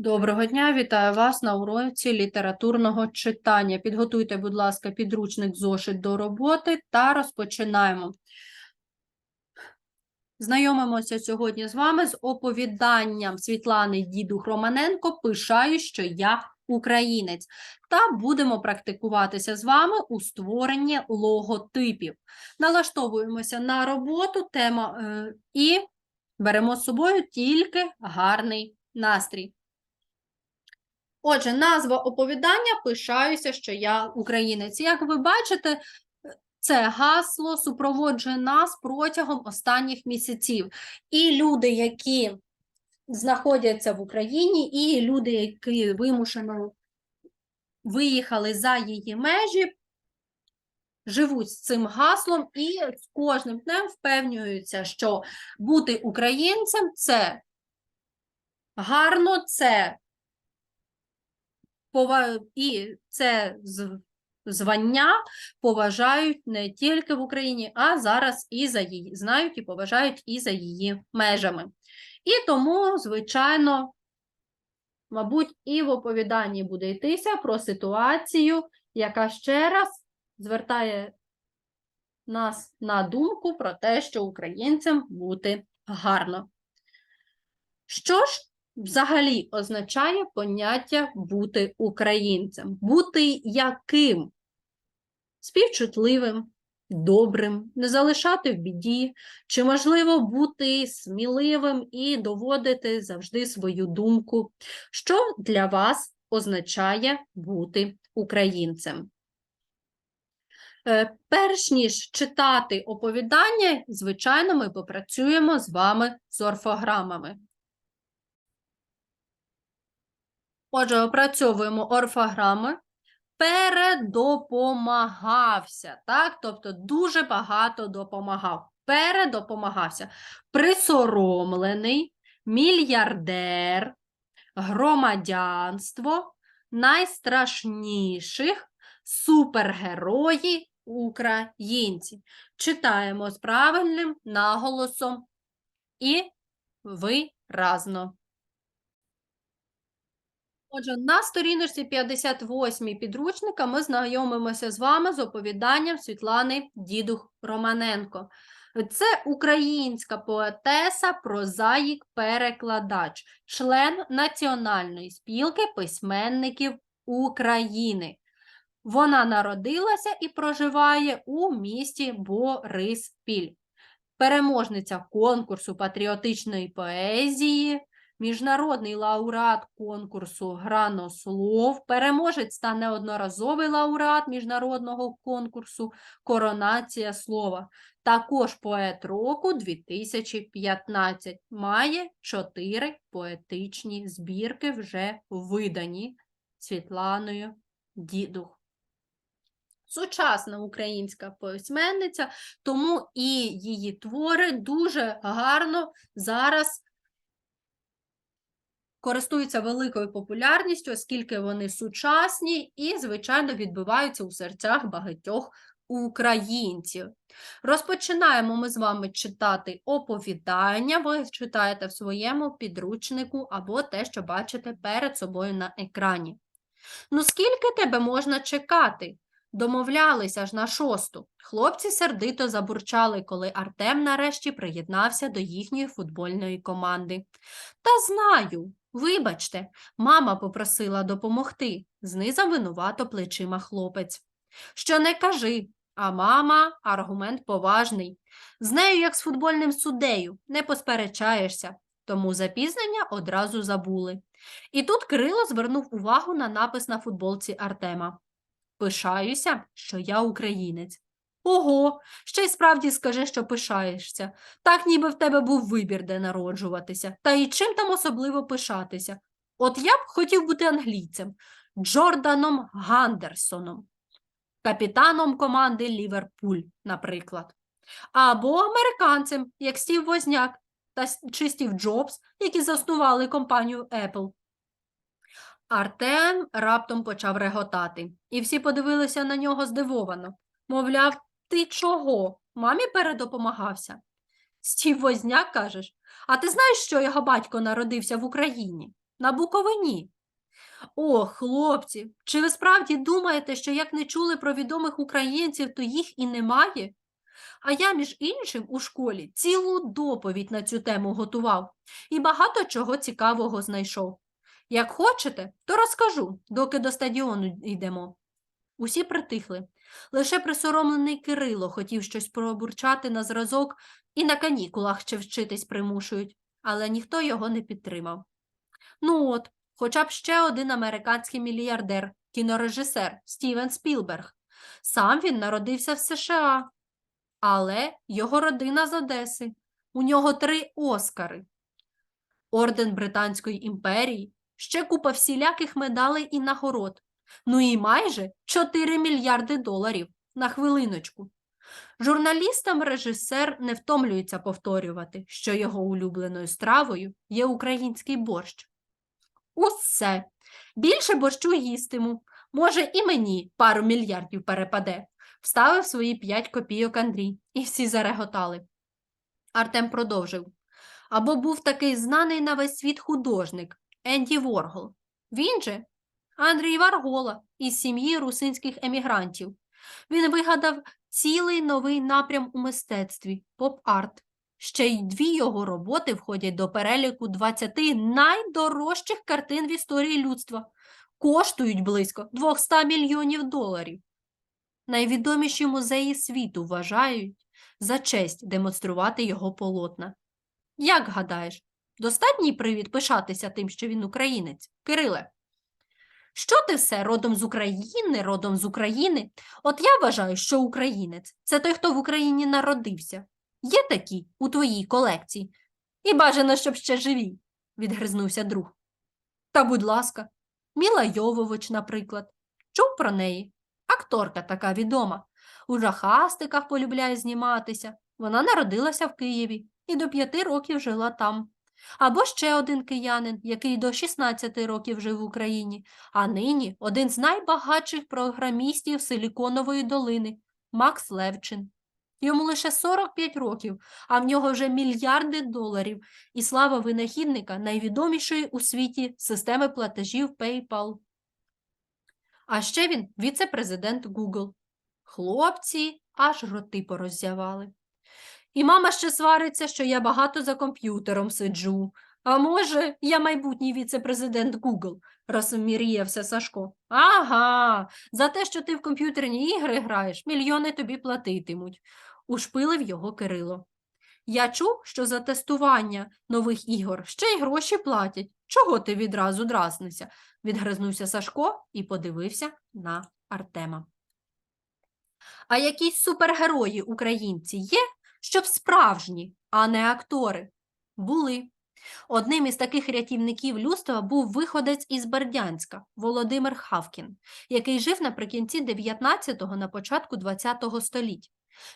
Доброго дня, вітаю вас на уроці літературного читання. Підготуйте, будь ласка, підручник зошит до роботи та розпочинаємо. Знайомимося сьогодні з вами з оповіданням Світлани Дідух Романенко «Пишаю, що я українець. Та будемо практикуватися з вами у створенні логотипів. Налаштовуємося на роботу, тема е, і беремо з собою тільки гарний настрій. Отже, назва оповідання Пишаюся, що я українець. Як ви бачите, це гасло супроводжує нас протягом останніх місяців. І люди, які знаходяться в Україні, і люди, які вимушено виїхали за її межі, живуть з цим гаслом і з кожним днем впевнюються, що бути українцем це гарно, це і це звання поважають не тільки в Україні, а зараз і за її знають і поважають і за її межами. І тому, звичайно, мабуть, і в оповіданні буде йтися про ситуацію, яка ще раз звертає нас на думку про те, що українцям бути гарно. Що ж взагалі означає поняття бути українцем? Бути яким? Співчутливим, добрим, не залишати в біді, чи можливо бути сміливим і доводити завжди свою думку? Що для вас означає бути українцем? Е, Перш ніж читати оповідання, звичайно, ми попрацюємо з вами з орфограмами. Отже, опрацьовуємо орфограми. Передопомагався, так? Тобто дуже багато допомагав. Передопомагався. Присоромлений, мільярдер, громадянство, найстрашніших, супергерої українці. Читаємо з правильним наголосом і виразно. Отже, на сторіночці 58 підручника ми знайомимося з вами з оповіданням Світлани Дідух Романенко. Це українська поетеса, прозаїк, перекладач, член Національної спілки письменників України. Вона народилася і проживає у місті Бориспіль. Переможниця конкурсу патріотичної поезії, міжнародний лауреат конкурсу Гранослов, переможець та неодноразовий лауреат міжнародного конкурсу Коронація слова. Також поет року 2015. Має чотири поетичні збірки, вже видані Світланою Дідух. Сучасна українська письменниця, тому і її твори дуже гарно зараз користуються великою популярністю, оскільки вони сучасні і, звичайно, відбиваються у серцях багатьох українців. Розпочинаємо ми з вами читати оповідання. Ви читаєте в своєму підручнику або те, що бачите перед собою на екрані. Ну, скільки тебе можна чекати? Домовлялися ж на шосту. Хлопці сердито забурчали, коли Артем нарешті приєднався до їхньої футбольної команди. Та знаю, вибачте, мама попросила допомогти, знизав винувато плечима хлопець. Що не кажи, а мама аргумент поважний. З нею, як з футбольним суддею, не посперечаєшся, тому запізнення одразу забули. І тут Кирило звернув увагу на напис на футболці Артема. Пишаюся, що я українець. Ого, ще й справді скажи, що пишаєшся. Так ніби в тебе був вибір, де народжуватися. Та і чим там особливо пишатися? От я б хотів бути англійцем, Джорданом Гандерсоном, капітаном команди Ліверпуль, наприклад. Або американцем, як Стів Возняк та чи Стів Джобс, які заснували компанію Apple. Артем раптом почав реготати, і всі подивилися на нього здивовано. Мовляв, ти чого? Мамі передопомагався. Стів Возняк, кажеш, а ти знаєш, що його батько народився в Україні? на Буковині. О, хлопці, чи ви справді думаєте, що як не чули про відомих українців, то їх і немає? А я, між іншим, у школі цілу доповідь на цю тему готував і багато чого цікавого знайшов. Як хочете, то розкажу, доки до стадіону йдемо. Усі притихли. Лише присоромлений Кирило хотів щось пробурчати на зразок і на канікулах ще вчитись примушують, але ніхто його не підтримав. Ну от, хоча б ще один американський мільярдер, кінорежисер Стівен Спілберг. Сам він народився в США, але його родина з Одеси. У нього три Оскари. Орден Британської імперії, ще купа всіляких медалей і нагород. Ну і майже 4 мільярди доларів на хвилиночку. Журналістам режисер не втомлюється повторювати, що його улюбленою стравою є український борщ. Усе. Більше борщу їстиму. Може, і мені пару мільярдів перепаде. Вставив свої п'ять копійок Андрій, і всі зареготали. Артем продовжив. Або був такий знаний на весь світ художник Енді Воргол. Він же Андрій Варгола із сім'ї русинських емігрантів. Він вигадав цілий новий напрям у мистецтві поп-арт. Ще й дві його роботи входять до переліку 20 найдорожчих картин в історії людства. Коштують близько 200 мільйонів доларів. Найвідоміші музеї світу вважають за честь демонструвати його полотна. Як гадаєш, достатній привід пишатися тим, що він українець, Кириле? Що ти все родом з України, родом з України? От я вважаю, що українець це той, хто в Україні народився. Є такі у твоїй колекції. І бажано, щоб ще живі, відгризнувся друг. Та, будь ласка, Міла Йовович, наприклад, чув про неї. Акторка така відома. У жахастиках полюбляє зніматися. Вона народилася в Києві і до п'яти років жила там. Або ще один киянин, який до 16 років жив в Україні, а нині один з найбагатших програмістів Силіконової долини Макс Левчин. Йому лише 45 років, а в нього вже мільярди доларів і слава винахідника найвідомішої у світі системи платежів PayPal. А ще він віце-президент Google. Хлопці аж роти пороззявали. І мама ще свариться, що я багато за комп'ютером сиджу. А може, я майбутній віце-президент Google, розміріявся Сашко. Ага, за те, що ти в комп'ютерні ігри граєш, мільйони тобі платитимуть, ушпилив його Кирило. Я чув, що за тестування нових ігор ще й гроші платять. Чого ти відразу дразнився? відгризнувся Сашко і подивився на Артема. А якісь супергерої українці є, щоб справжні, а не актори? Були. Одним із таких рятівників людства був виходець із Бердянська Володимир Хавкін, який жив наприкінці 19-го на початку 20-го століття.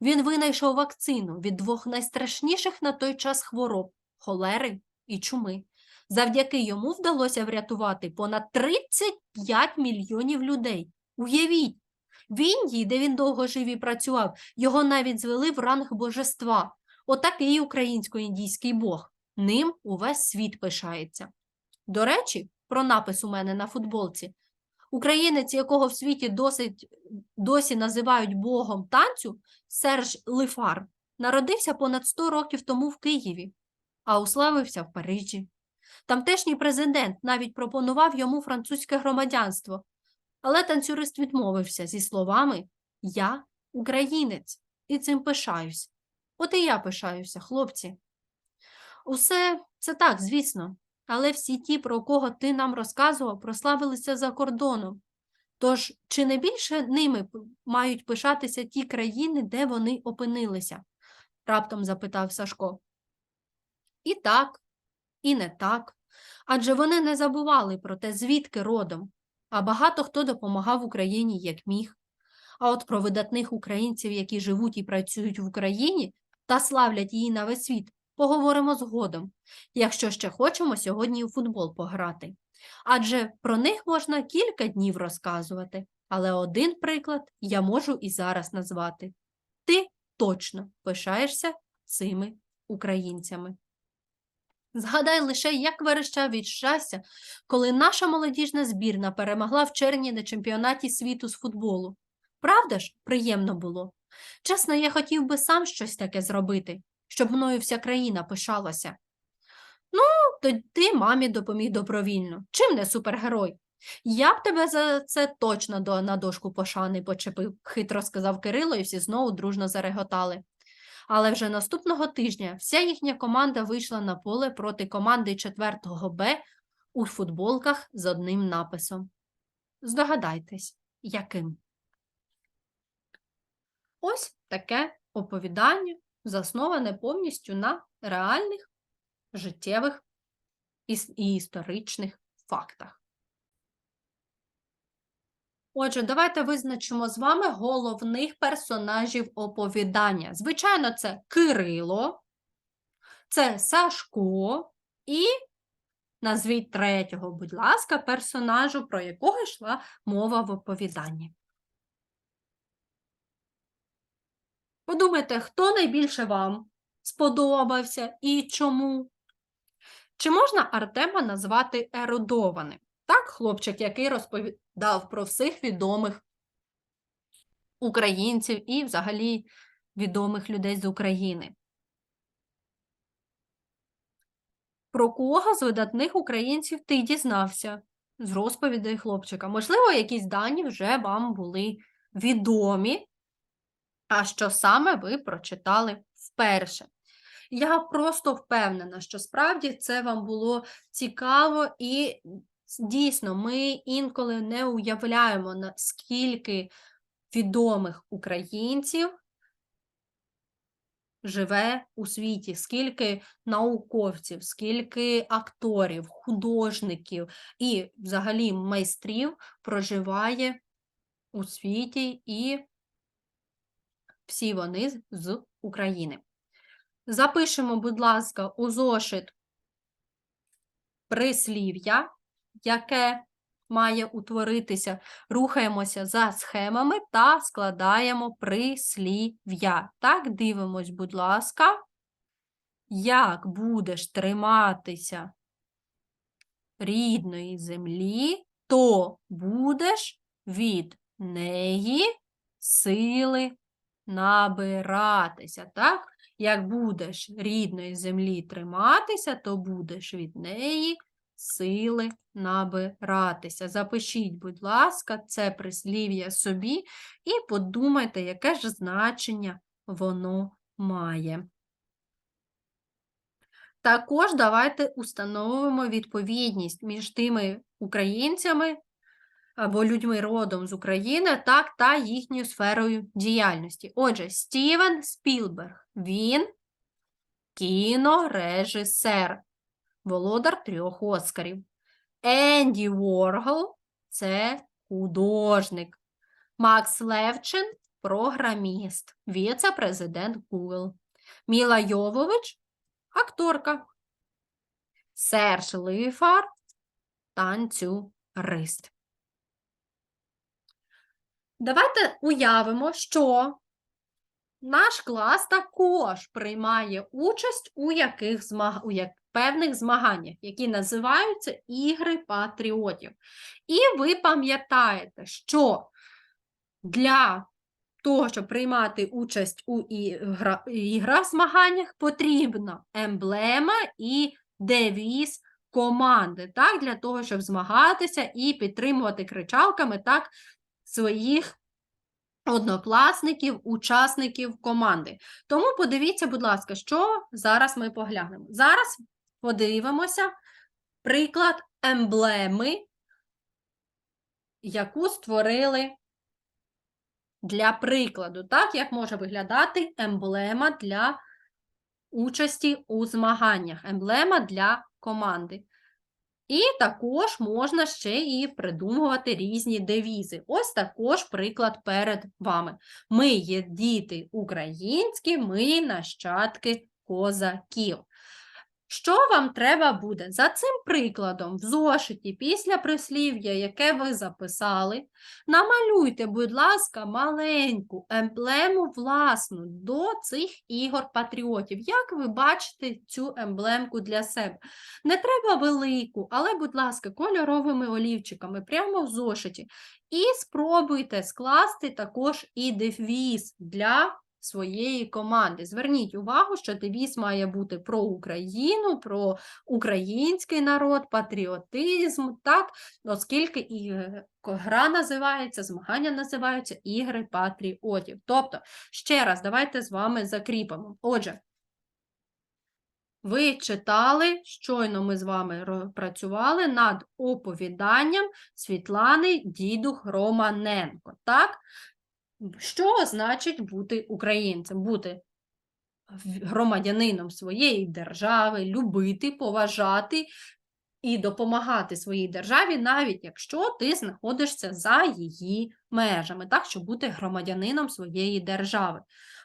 Він винайшов вакцину від двох найстрашніших на той час хвороб холери і чуми. Завдяки йому вдалося врятувати понад 35 мільйонів людей. Уявіть, в Індії, де він довго жив і працював, його навіть звели в ранг божества. Отакий українсько-індійський бог. Ним увесь світ пишається. До речі, про напис у мене на футболці. Українець, якого в світі досить, досі називають богом танцю, Серж Лифар, народився понад 100 років тому в Києві, а уславився в Парижі. Тамтешній президент навіть пропонував йому французьке громадянство, але танцюрист відмовився зі словами Я українець і цим пишаюсь. От і я пишаюся, хлопці. Усе це так, звісно, але всі ті, про кого ти нам розказував, прославилися за кордоном. Тож, чи не більше ними мають пишатися ті країни, де вони опинилися? раптом запитав Сашко. І так, і не так. Адже вони не забували про те, звідки родом, а багато хто допомагав Україні як міг. А от про видатних українців, які живуть і працюють в Україні та славлять її на весь світ, поговоримо згодом, якщо ще хочемо сьогодні у футбол пограти. Адже про них можна кілька днів розказувати, але один приклад я можу і зараз назвати. Ти точно пишаєшся цими українцями. Згадай лише, як верещав від щастя, коли наша молодіжна збірна перемогла в червні на чемпіонаті світу з футболу. Правда ж, приємно було. Чесно, я хотів би сам щось таке зробити, щоб мною вся країна пишалася. Ну, то ти мамі допоміг добровільно. Чим не супергерой? Я б тебе за це точно до, на дошку пошани почепив, хитро сказав Кирило, і всі знову дружно зареготали. Але вже наступного тижня вся їхня команда вийшла на поле проти команди 4-го Б у футболках з одним написом. Здогадайтесь, яким? Ось таке оповідання, засноване повністю на реальних життєвих і історичних фактах. Отже, давайте визначимо з вами головних персонажів оповідання. Звичайно, це Кирило, це Сашко і назвіть третього, будь ласка, персонажу, про якого йшла мова в оповіданні. Подумайте, хто найбільше вам сподобався і чому? Чи можна Артема назвати ерудованим? Так, хлопчик, який розповідав про всіх відомих українців і взагалі відомих людей з України. Про кого з видатних українців ти дізнався з розповідей хлопчика? Можливо, якісь дані вже вам були відомі, а що саме ви прочитали вперше. Я просто впевнена, що справді це вам було цікаво і дійсно ми інколи не уявляємо, наскільки відомих українців живе у світі, скільки науковців, скільки акторів, художників і взагалі майстрів проживає у світі, і всі вони з- України. Запишемо, будь ласка, у зошит прислів'я, яке має утворитися. Рухаємося за схемами та складаємо прислів'я. Так, дивимось, будь ласка, як будеш триматися рідної землі, то будеш від неї сили набиратися. Так? Як будеш рідної землі триматися, то будеш від неї сили набиратися. Запишіть, будь ласка, це прислів'я собі і подумайте, яке ж значення воно має. Також давайте установимо відповідність між тими українцями або людьми родом з України, так, та їхньою сферою діяльності. Отже, Стівен Спілберг, він кінорежисер, володар трьох Оскарів. Енді Воргол – це художник. Макс Левчин – програміст, віце-президент Google. Міла Йовович – акторка. Серж Лифар – танцюрист. Давайте уявимо, що наш клас також приймає участь у яких змаг... у як... певних змаганнях, які називаються ігри патріотів. І ви пам'ятаєте, що для того, щоб приймати участь у ігра... іграх змаганнях, потрібна емблема і девіз команди, так, для того, щоб змагатися і підтримувати кричалками так, своїх однокласників, учасників команди. Тому подивіться, будь ласка, що зараз ми поглянемо. Зараз подивимося приклад емблеми, яку створили для прикладу, так, як може виглядати емблема для участі у змаганнях, емблема для команди. І також можна ще і придумувати різні девізи. Ось також приклад перед вами. Ми є діти українські, ми нащадки козаків. Що вам треба буде? За цим прикладом в зошиті після прислів'я, яке ви записали, намалюйте, будь ласка, маленьку емблему власну до цих ігор патріотів. Як ви бачите цю емблемку для себе? Не треба велику, але, будь ласка, кольоровими олівчиками прямо в зошиті. І спробуйте скласти також і девіз для своєї команди. Зверніть увагу, що девіз має бути про Україну, про український народ, патріотизм, так, оскільки і е, гра називається, змагання називаються ігри патріотів. Тобто, ще раз, давайте з вами закріпимо. Отже, ви читали, щойно ми з вами працювали над оповіданням Світлани Дідух Романенко. Так? Що значить бути українцем? Бути громадянином своєї держави, любити, поважати і допомагати своїй державі, навіть якщо ти знаходишся за її межами, так, щоб бути громадянином своєї держави.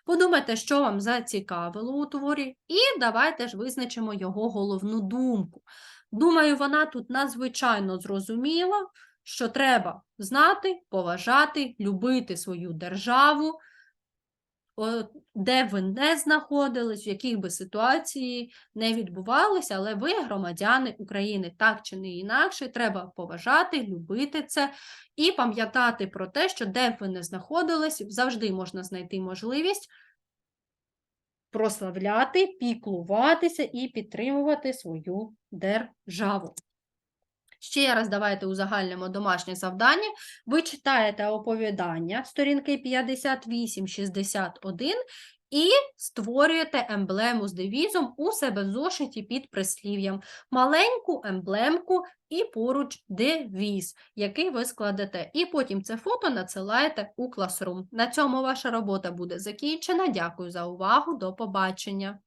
Подумайте, що вам зацікавило у творі, і давайте ж визначимо його головну думку. Думаю, вона тут надзвичайно зрозуміла, що треба знати, поважати, любити свою державу, де б ви не знаходились, в яких би ситуації не відбувалися, але ви громадяни України, так чи не інакше, треба поважати, любити це і пам'ятати про те, що де б ви не знаходились, завжди можна знайти можливість прославляти, піклуватися і підтримувати свою державу. Ще раз давайте узагальнимо домашнє завдання. Ви читаєте оповідання сторінки 58-61 і створюєте емблему з девізом у себе в зошиті під прислів'ям. Маленьку емблемку і поруч девіз, який ви складете. І потім це фото надсилаєте у класрум. На цьому ваша робота буде закінчена. Дякую за увагу. До побачення.